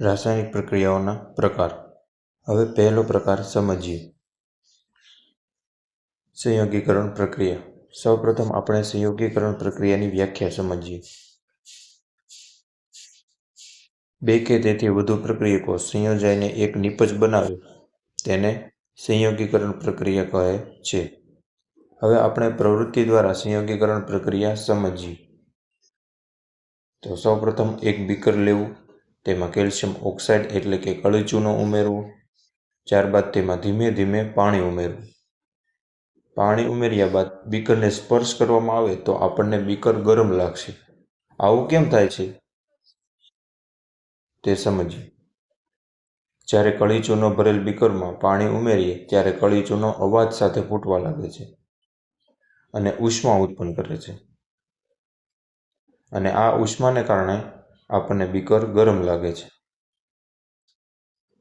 રાસાયણિક પ્રક્રિયાઓના પ્રકાર. હવે પહેલો પ્રકાર સમજીએ. સંયોગીકરણ પ્રક્રિયા. સૌપ્રથમ આપણે સંયોગીકરણ પ્રક્રિયાની વ્યાખ્યા સમજીએ. બે કે તેથી વધુ પ્રક્રિયકો સંયોજાઈને એક નિપજ બનાવે તેને સંયોગીકરણ પ્રક્રિયા કહે છે. હવે આપણે પ્રવૃત્તિ દ્વારા સંયોગીકરણ પ્રક્રિયા સમજીએ. તો સૌપ્રથમ એક બીકર લેવું. તેમાં કેલ્શિયમ ઓક્સાઇડ એટલે કે કળી ચૂનો ઉમેરવો, ત્યારબાદ તેમાં ધીમે ધીમે પાણી ઉમેરવું. પાણી ઉમેર્યા બાદ બીકરને સ્પર્શ કરવામાં આવે તો આપણને બીકર ગરમ લાગશે. આવું કેમ થાય છે? તે સમજીએ. જ્યારે કળી ચૂનો ભરેલ બીકરમાં પાણી ઉમેરીએ, ત્યારે કળી ચૂનો અવાજ સાથે ફૂટવા લાગે છે અને ઉષ્મા ઉત્પન્ન કરે છે. અને આ ઉષ્માને કારણે આપણને બીકર ગરમ લાગે છે.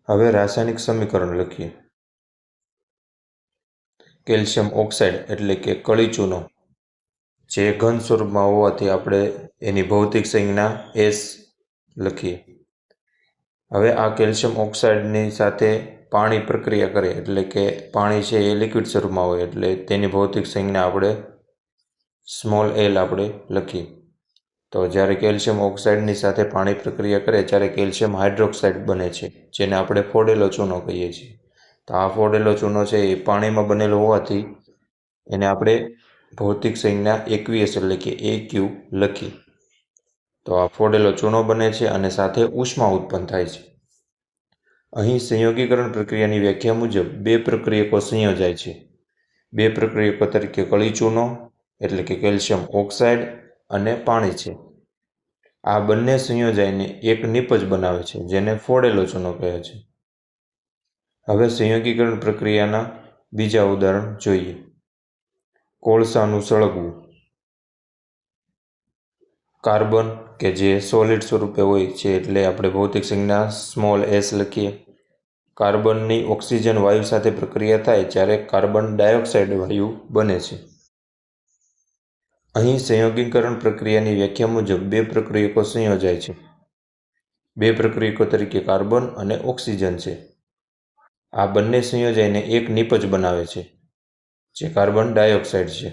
હવે રાસાયણિક સમીકરણ લખીએ. કેલ્શિયમ ઓક્સાઇડ એટલે કે કળી ચૂનો જે ઘન સ્વરૂપમાં હોવાથી આપણે એની ભૌતિક સંજ્ઞા એસ લખીએ. હવે આ કેલ્શિયમ ઓક્સાઇડની સાથે પાણી પ્રક્રિયા કરે એટલે કે પાણી છે એ લિક્વિડ સ્વરૂપમાં હોય, એટલે તેની ભૌતિક સંજ્ઞા આપણે સ્મોલ એલ આપણે લખીએ. તો જ્યારે કેલ્શિયમ ઓક્સાઇડની સાથે પાણી પ્રક્રિયા કરે, ત્યારે કેલ્શિયમ હાઇડ્રોક્સાઇડ બને છે, જેને આપણે ફોડેલો ચૂનો કહીએ છીએ. તો આ ફોડેલો ચૂનો છે એ પાણીમાં બનેલો હોવાથી એને આપણે ભૌતિક સંજ્ઞા એકવીએસ એટલે કે એ ક્યુ લખીએ. તો આ ફોડેલો ચૂનો બને છે અને સાથે ઉષ્મા ઉત્પન્ન થાય છે. અહીં સંયોગીકરણ પ્રક્રિયાની વ્યાખ્યા મુજબ બે પ્રક્રિયકો સંયોજાય છે. બે પ્રક્રિયકો તરીકે કળી ચૂનો, એટલે કે કેલ્શિયમ ઓક્સાઇડ અને પાણી છે. આ બંને સંયોજાઈને એક નિપજ બનાવે છે, જેને ફોડેલો ચૂનો કહે છે. હવે સંયોગીકરણ પ્રક્રિયાના બીજા ઉદાહરણ જોઈએ. કોળસાનું સળગવું. કાર્બન, કે જે સોલિડ સ્વરૂપે હોય છે, એટલે આપણે ભૌતિક સંજ્ઞા સ્મોલ એસ લખીએ. કાર્બનની ઓક્સિજન વાયુ સાથે પ્રક્રિયા થાય ત્યારે કાર્બન ડાયોક્સાઇડ વાયુ બને છે. અહીં સંયોગીકરણ પ્રક્રિયાની વ્યાખ્યા મુજબ બે પ્રક્રિયકો સંયોજાય છે. બે પ્રક્રિયકો તરીકે કાર્બન અને ઓક્સિજન છે. આ બંને સંયોજાઈને એક નિપજ બનાવે છે, જે કાર્બન ડાયોક્સાઇડ છે.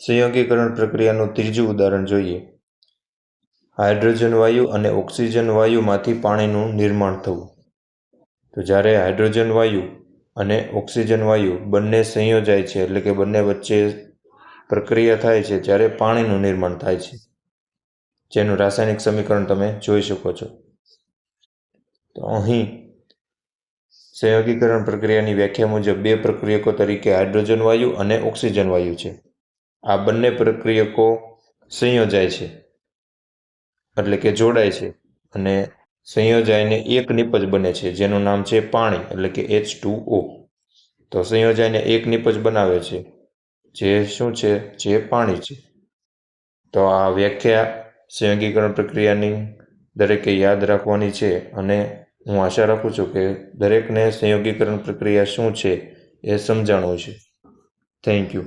સંયોગીકરણ પ્રક્રિયાનું ત્રીજું ઉદાહરણ જોઈએ. હાઇડ્રોજન વાયુ અને ઓક્સિજન વાયુમાંથી પાણીનું નિર્માણ થવું. તો જ્યારે હાઇડ્રોજન વાયુ અને ઓક્સિજન વાયુ બંને સંયોજાય છે, એટલે કે બંને વચ્ચે પ્રક્રિયા થાય છે જ્યારે પાણીનું નિર્માણ થાય છે. જેનું રાસાયણિક સમીકરણ તમે જોઈ શકો છો. તો અહીં સંયોગીકરણ પ્રક્રિયાની વ્યાખ્યા મુજબ બે પ્રક્રિયકો તરીકે હાઇડ્રોજન વાયુ અને ઓક્સિજન વાયુ છે. આ બંને પ્રક્રિયકો સંયોજાય છે, એટલે કે જોડાય છે અને સંયોજાઈને એક નિપજ બને છે, જેનું નામ છે પાણી, એટલે કે એચ ટુ ઓ તો સંયોજાઈને એક નિપજ બનાવે છે, જે શું છે? જે પાણી છે. તો આ વ્યાખ્યા સંયોગીકરણ પ્રક્રિયાની દરેકે યાદ રાખવાની છે અને હું આશા રાખું છું કે દરેકને સંયોગીકરણ પ્રક્રિયા શું છે એ સમજાણું છે. Thank you